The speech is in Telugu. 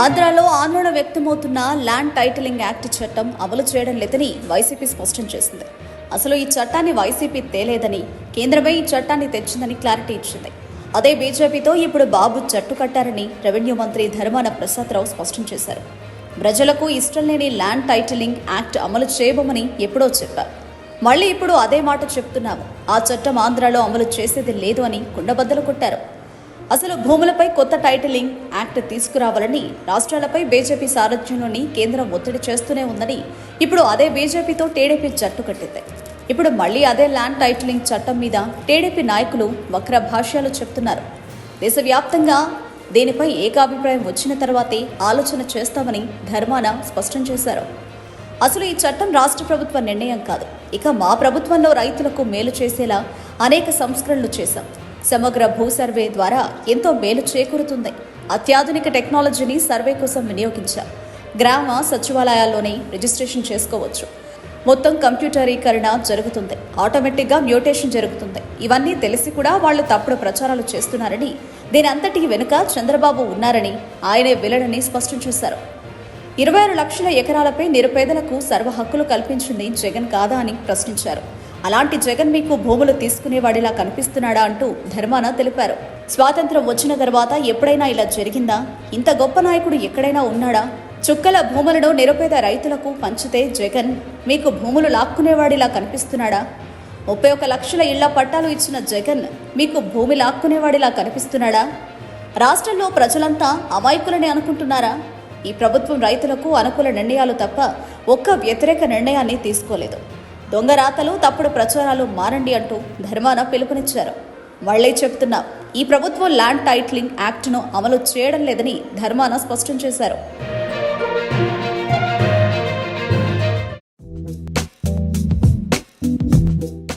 ఆంధ్రాలో ఆందోళన వ్యక్తమవుతున్న ల్యాండ్ టైటిలింగ్ యాక్ట్ చట్టం అమలు చేయడం లేదని వైసీపీ స్పష్టం చేసింది. అసలు ఈ చట్టాన్ని వైసీపీ తేలేదని కేంద్రమే ఈ చట్టాన్ని తెచ్చిందని క్లారిటీ ఇచ్చింది. అదే బీజేపీతో ఇప్పుడు బాబు జట్టు కట్టారని రెవెన్యూ మంత్రి ధర్మాన ప్రసాదరావు స్పష్టం చేశారు. ప్రజలకు ఇష్టం లేని ల్యాండ్ టైటిలింగ్ యాక్ట్ అమలు చేయబోమని ఎప్పుడో చెప్పారు. మళ్ళీ ఇప్పుడు అదే మాట చెప్తున్నాము. ఆ చట్టం ఆంధ్రాలో అమలు చేసేది లేదు అని కుండబద్దలు కొట్టారు. అసలు భూములపై కొత్త టైటిలింగ్ యాక్ట్ తీసుకురావాలని రాష్ట్రాలపై బీజేపీ సారథ్యంలోని కేంద్రం ఒత్తిడి చేస్తూనే ఉందని ఇప్పుడు అదే బీజేపీతో టీడీపీ జట్టు కట్టింది. ఇప్పుడు మళ్ళీ అదే ల్యాండ్ టైటిలింగ్ చట్టం మీద టీడీపీ నాయకులు వక్ర భాష్యాలు చెప్తున్నారు. దేశవ్యాప్తంగా దీనిపై ఏకాభిప్రాయం వచ్చిన తర్వాతే ఆలోచన చేస్తామని ధర్మాన స్పష్టం చేశారు. అసలు ఈ చట్టం రాష్ట్ర ప్రభుత్వ నిర్ణయం కాదు. ఇక మా ప్రభుత్వంలో రైతులకు మేలు చేసేలా అనేక సంస్కరణలు చేశాం. సమగ్ర భూ సర్వే ద్వారా ఎంతో మేలు చేకూరుతుంది. అత్యాధునిక టెక్నాలజీని సర్వే కోసం వినియోగించాం. గ్రామ సచివాలయాల్లోనే రిజిస్ట్రేషన్ చేసుకోవచ్చు. మొత్తం కంప్యూటరీకరణ జరుగుతుంది. ఆటోమేటిక్గా మ్యూటేషన్ జరుగుతుంది. ఇవన్నీ తెలిసి కూడా వాళ్ళు తప్పుడు ప్రచారాలు చేస్తున్నారని దీని అంతటి వెనుక చంద్రబాబు ఉన్నారని ఆయనే విలనని స్పష్టం చేశారు. ఇరవై ఆరు లక్షల ఎకరాలపై నిరుపేదలకు సర్వ హక్కులు కల్పించింది జగన్ కాదా అని ప్రశ్నించారు. అలాంటి జగన్ మీకు భూములు తీసుకునేవాడిలా కనిపిస్తున్నాడా అంటూ ధర్మాన తెలిపారు. స్వాతంత్రం వచ్చిన తర్వాత ఎప్పుడైనా ఇలా జరిగిందా? ఇంత గొప్ప నాయకుడు ఎక్కడైనా ఉన్నాడా? చుక్కల భూములను నిరుపేద రైతులకు పంచితే జగన్ మీకు భూములు లాక్కునేవాడిలా కనిపిస్తున్నాడా? ముప్పై ఒక లక్షల ఇళ్ళ పట్టాలు ఇచ్చిన జగన్ మీకు భూమి లాక్కునేవాడిలా కనిపిస్తున్నాడా? రాష్ట్రంలో ప్రజలంతా అమాయకులని అనుకుంటున్నారా? ఈ ప్రభుత్వం రైతులకు అనుకూల నిర్ణయాలు తప్ప ఒక్క వ్యతిరేక నిర్ణయాన్ని తీసుకోలేదు. దొంగ రాతలు తప్పుడు ప్రచారాలు మారండి అంటూ ధర్మాన పిలుపునిచ్చారు. మళ్ళీ చెప్తున్నా ఈ ప్రభుత్వం ల్యాండ్ టైట్లింగ్ యాక్ట్ను అమలు చేయడం లేదని ధర్మాన స్పష్టం చేశారు.